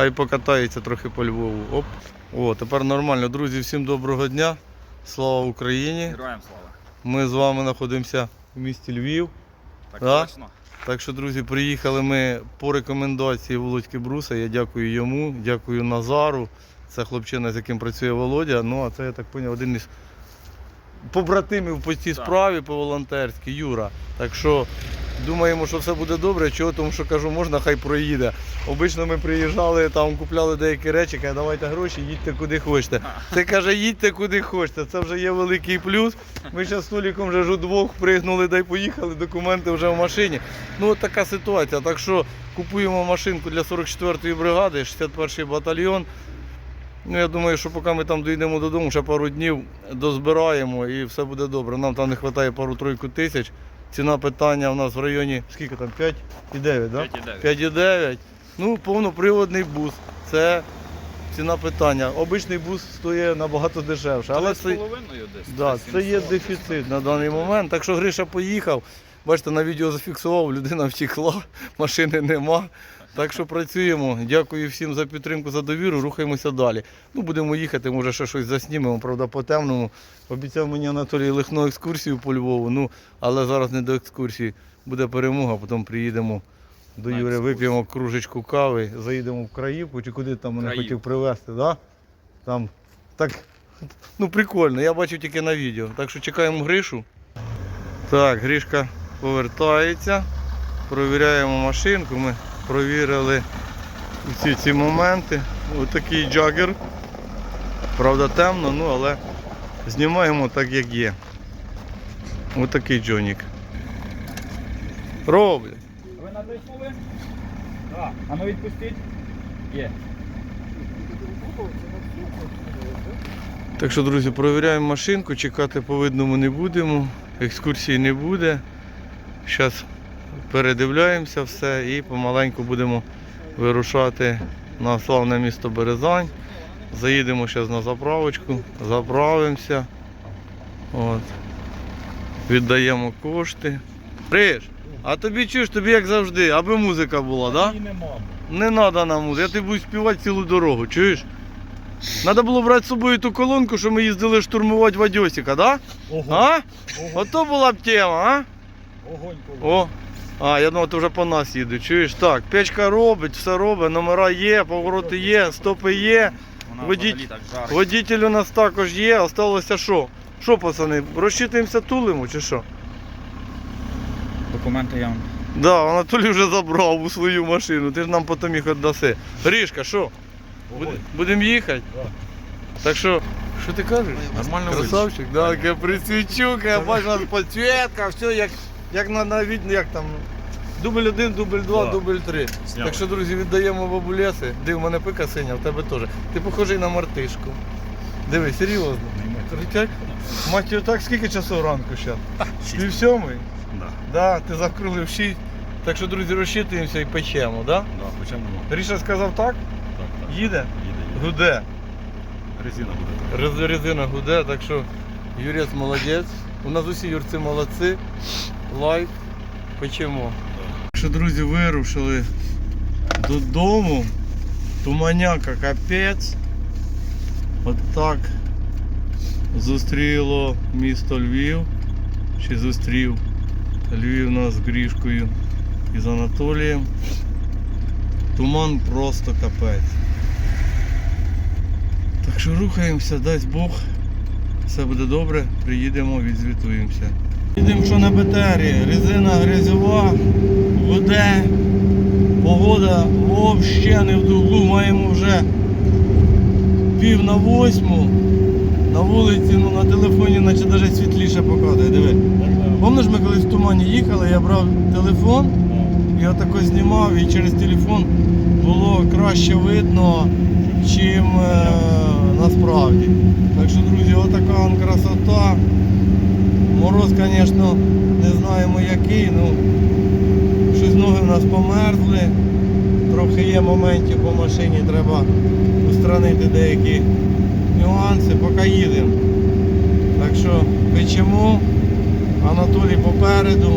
Хай покатається трохи по Львову. Оп. О, тепер нормально. Друзі, всім доброго дня. Слава Україні. Героям слава. Ми з вами знаходимося в місті Львів. Так Да? точно. Так що, друзі, приїхали ми по рекомендації Володьки Бруса. Я дякую йому, дякую Назару. Це хлопчина, з яким працює Володя. Ну, а це, я так зрозумів, один із побратимів по цій справі по волонтерській, Юра. Так що думаємо, що все буде добре. Чого? Тому що кажу, можна, хай проїде. Обично ми приїжджали, там купляли деякі речі, каже, давайте гроші, їдьте куди хочете. Це каже, їдьте куди хочете. Це вже є великий плюс. Ми зараз з Толіком вже ж удвох пригнули, дай поїхали, документи вже в машині. Ну от така ситуація. Так що купуємо машинку для 44-ї бригади, 61-й батальйон. Ну, я думаю, що поки ми там дійдемо додому, ще пару днів дозбираємо і все буде добре. Нам там не вистачає пару-тройку тисяч. Ціна питання у нас в районі скільки там? 5,9, да? 5,9. 5,9. Ну, повноприводний бус. Це ціна питання. Обичний бус стоїть набагато дешевше. Але це, десь. да, це є дефіцит на даний момент. Так що Гриша поїхав. Бачите, на відео зафіксував, людина втекла, машини нема. Так що працюємо. Дякую всім за підтримку, за довіру. Рухаємося далі. Ну, будемо їхати, може ще щось заснімемо, правда, по темному. Обіцяв мені Анатолій Лихно екскурсію по Львову. Ну, але зараз не до екскурсії. Буде перемога, потім приїдемо до Юри, вип'ємо кружечку кави, заїдемо в Краївку, чи куди там мене хотів привезти. Да? Там так, ну прикольно, я бачив тільки на відео. Так що чекаємо Гришу. Так, Гришка повертається. Провіряємо машинку. Ми провірили всі ці моменти. Ось такий джагер. Правда темно, ну але знімаємо так, як є. Ось такий джонік. Роблять. Ви надихнули? Так. А ну відпустіть. Є. Так що, друзі, провіряємо машинку, чекати по видному не будемо, екскурсії не буде. Зараз передивляємося все і помаленьку будемо вирушати на славне місто Березань. Заїдемо зараз на заправочку, заправимося. От. Віддаємо кошти. Риш, а тобі чуєш, тобі як завжди, аби музика була, так? Да? Не треба нам музика, я тобі буду співати цілу дорогу, чуєш? Треба було брати з собою ту колонку, що ми їздили штурмувати Вадьосика, да? Ого. А? Ого. Ото була б тема, а? Огонь О. А, я думав, ти вже по нас їде, чуєш? Так, печка робить, все робить, номера є, повороти є, стопи є. Жарить. Водитель у нас також є, осталося що? Що, пацани, розчитуємося тулимо чи що? Документи я вам. Да, Анатолій вже забрав у свою машину, ти ж нам потім їх віддаси. Грішка, що? Будемо їхати? Да. Так що, що ти кажеш? Нормально Красавчик, да, я присвічук, я бачу, у нас підсвітка, все як, як на, на від- як там. Дубль один, дубль два, Да. дубль три. Зняли. Так що, друзі, віддаємо бабулеси. Див, у мене пика синя, в тебе теж. Ти похожий на мартишку. Диви, серйозно. Третяк? Мать, так скільки часу ранку зараз? Пів сьомий? Да. Да, ти закрулив шість. Так що, друзі, розчитуємося і печемо, да? Да, хоча б Гріша сказав так, Так, так. їде, Їде, їде. гуде. Резина буде. Рез- Резина гуде, так що Юрець молодець. У нас усі юрці молодці. Лайк, печемо. Так що, друзі, вирушили додому. Туманяка капець. От зустріло місто Львів. Чи зустрів Львів нас з Грішкою і з Анатолієм. Туман просто капець. Так що рухаємося, дасть Бог. Все буде добре, приїдемо, відзвітуємося. Їдемо що на БТРі, резина грязьова, воде, погода взагалі не в дуглу, маємо вже пів на восьму. На вулиці, ну на телефоні наче навіть світліше показує. Диви. Пам'ятаєш, ми колись в тумані їхали, я брав телефон, я тако знімав і через телефон було краще видно, чим е, насправді. Так що, друзі, отака красота. Мороз, звісно, не знаємо який, ну щось ноги в нас померзли. Трохи є моментів по машині, треба устранити деякі нюанси, поки їдемо. Так що печемо, Анатолій попереду,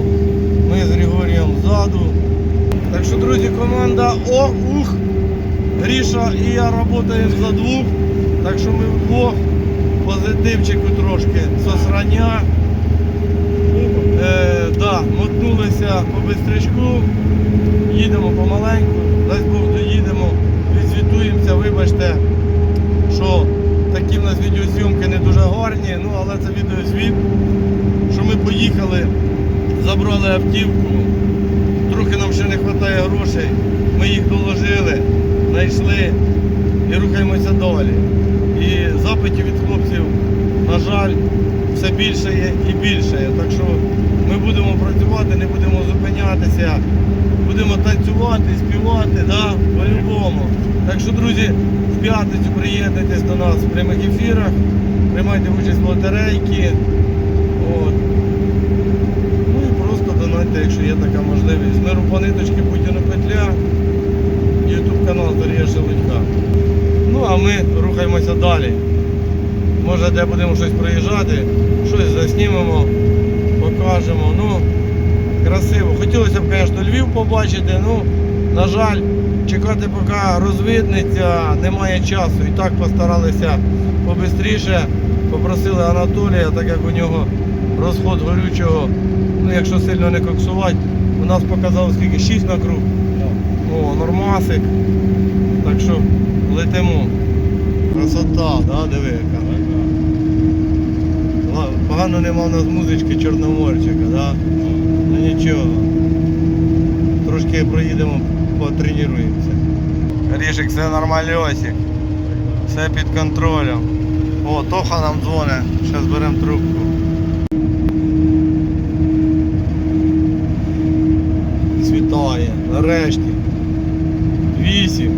ми з Григорієм ззаду. Так що, друзі, команда О, ух! Гріша і я працюємо за двох, так що ми вдвох позитивчику трошки сосрання. Е, да, мотнулися по бистричку, їдемо помаленьку, дасть Бог доїдемо, відзвітуємося, вибачте, що такі в нас відеозйомки не дуже гарні, ну але це відеозвіт, що ми поїхали, забрали автівку, трохи нам ще не вистачає грошей, ми їх доложили, знайшли і рухаємося далі. І запитів від хлопців, на жаль, все більше є і більше. Так що ми будемо працювати, не будемо зупинятися, будемо танцювати, співати, да, по-любому. Так що, друзі, в п'ятницю приєднуйтесь до нас в прямих ефірах, приймайте участь в лотерейки. От. Ну і просто донайте, якщо є така можливість. З миру по ниточки Путіна петля, ютуб канал Дар'я Шелудька. Ну а ми рухаємося далі. Може де будемо щось проїжджати, щось заснімемо, покажемо. Ну, красиво. Хотілося б, звісно, Львів побачити, ну, на жаль, чекати поки розвиднеться, немає часу. І так постаралися побистріше. Попросили Анатолія, так як у нього розход горючого, ну якщо сильно не коксувати, у нас показав скільки 6 на круг. О, нормасик. Так що летимо. Красота, да, диви яка. Погано нема в нас музички Чорноморчика, да? Ну нічого. Трошки проїдемо, потренуємося. Рішик, все нормальосик. Все під контролем. О, Тоха нам дзвонить. Зараз беремо трубку. Світає, нарешті. Вісім.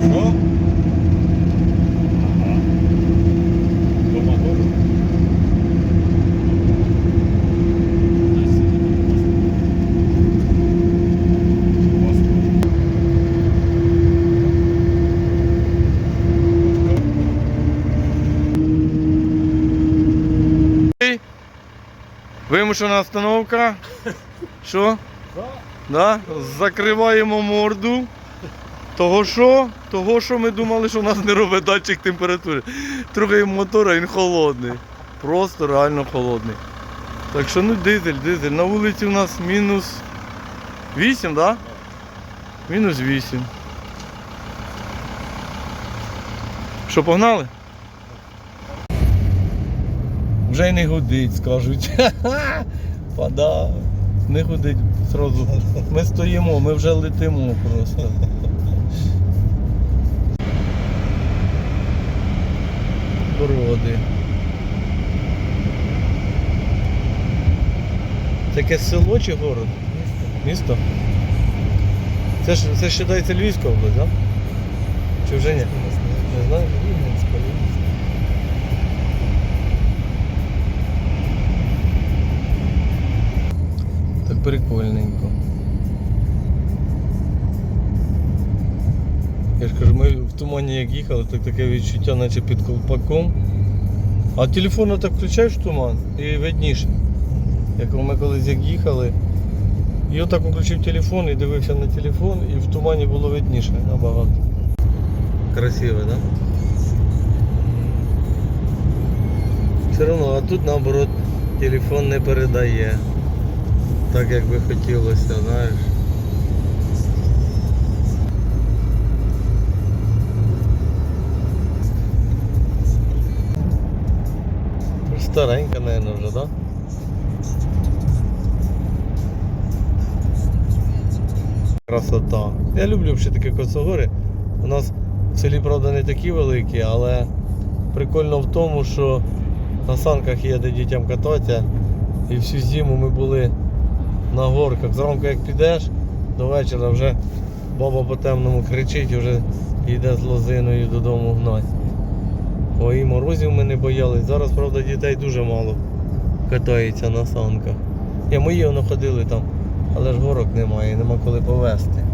Що? Ага. До мотору. Вимушена остановка. Що? Да? Закриваємо морду. Того що? Того, що ми думали, що у нас не робить датчик температури. Трогаємо мотора, він холодний. Просто реально холодний. Так що ну дизель, дизель. На вулиці у нас мінус 8, да? Мінус 8. Що, погнали? Вже й не гудить, скажуть. Пода. Не гудить зразу. Ми стоїмо, ми вже летимо просто. Броди. Таке село чи город? Місто? Це ж це ж вважається Львівська область, так? Да? Чи вже ні? Не знаю. Так прикольненько. Я ж кажу, ми в тумані як їхали, так таке відчуття, наче під колпаком. А телефон отак включаєш в туман і видніше. Як ми колись як їхали. І отак включив телефон і дивився на телефон, і в тумані було видніше набагато. Красиво, так? Да? Все одно, а тут наоборот телефон не передає. Так як би хотілося, знаєш. Старенька, наверное, вже, да? Красота. Я люблю ще такі косогори. У нас в селі, правда, не такі великі, але прикольно в тому, що на санках є де дітям кататися. І всю зиму ми були на горках. Зранку як підеш, до вечора вже баба по темному кричить вже йде з лозиною додому гнать. О, і морозів ми не боялись. Зараз, правда, дітей дуже мало катається на санках. Я мої воно ходили там, але ж горок немає, нема коли повезти.